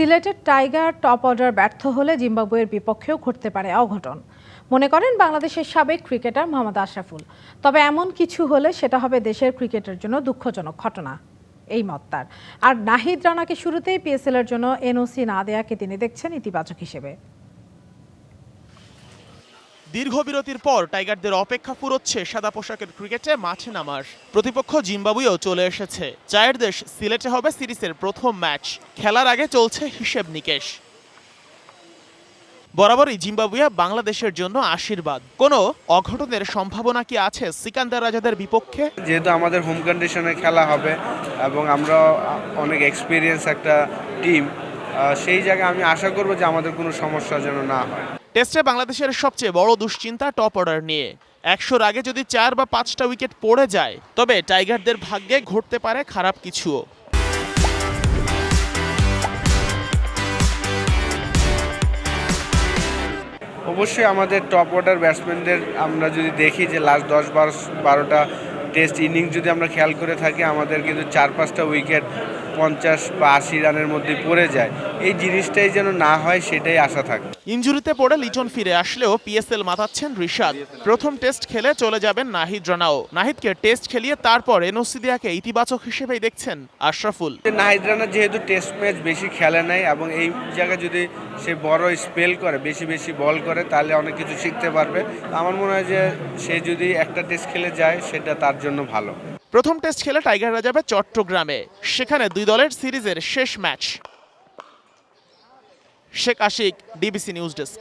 সিলেটের tiger top order ব্যর্থ হলে জিম্বাবুয়ের বিপক্ষেও ঘটতে পারে অঘটন। মনে করেন বাংলাদেশের সাবেক ক্রিকেটার মোহাম্মদ আশরাফুল। তবে এমন কিছু হলে সেটা হবে দেশের ক্রিকেটের জন্য দুঃখজনক ঘটনা। এই মত তার। আর নাহিদ রানাকে শুরুতেই পিএসএল এর জন্য এনওসি না দেয়াকে তিনি দেখছেন ইতিবাচক হিসেবে। দীর্ঘ বিরতির পর টাইগারদের অপেক্ষা ফুরোচ্ছে সাদা পোশাকের ক্রিকেটে মাঠে নামার। প্রতিপক্ষ জিম্বাবুয়েও চলে এসেছে। চায়ের দেশ সিলেটে হবে সিরিজের প্রথম ম্যাচ। খেলার আগে চলছে হিসেব নিকেশ। বরাবরই জিম্বাবুয়ে বাংলাদেশের জন্য আশীর্বাদ। কোনো অঘটনের সম্ভাবনা কি আছে সিকান্দার রাজাদের বিপক্ষে? যেহেতু আমাদের হোম কন্ডিশনে খেলা হবে এবং আমরা অনেক এক্সপিরিয়েন্স একটা টিম সেই জায়গায় আমি আশা করব যে আমাদের কোনো সমস্যা যেন না হয়। টেস্টে বাংলাদেশের সবচেয়ে বড় দুশ্চিন্তা টপ অর্ডার নিয়ে। একশোর আগে যদি চার বা পাঁচটা উইকেট পড়ে যায় তবে টাইগারদের ভাগ্যে ঘটতে পারে খারাপ কিছুও। অবশ্যই আমাদের টপ অর্ডার ব্যাটসম্যানদের আমরা যদি দেখি যে লাস্ট দশ বারো বারোটা টেস্ট ইনিংস যদি আমরা খেয়াল করে থাকি আমাদের কিন্তু চার পাঁচটা উইকেট পঞ্চাশ বা আশি রানের মধ্যে পড়ে যায়। এই জিনিসটাই যেন না হয় সেটাই আশা থাকে। ইঞ্জুরিতে পড়ে লিটন ফিরে আসলেও পিএসএল মাতাচ্ছেন ঋষাদ প্রথম টেস্ট খেলে চলে যাবেন নাহিদ রানাও। নাহিদকে টেস্ট খেলিয়ে তারপর এনওসি দিয়াকে ইতিবাচক হিসেবেই দেখছেন আশরাফুল। নাহিদ রানা যেহেতু টেস্ট ম্যাচ বেশি খেলে নাই এবং এই জায়গায় যদি সে বড় স্পেল করে, বেশি বেশি বল করে, তাহলে অনেক কিছু শিখতে পারবে। আমার মনে হয় যে সে যদি একটা টেস্ট খেলে যায়, সেটা তার জন্য ভালো। প্রথম টেস্ট খেলে টাইগাররা যাবে চট্টগ্রামে। সেখানে দুই দলের সিরিজের শেষ match Sheikh Ashiq DBC news desk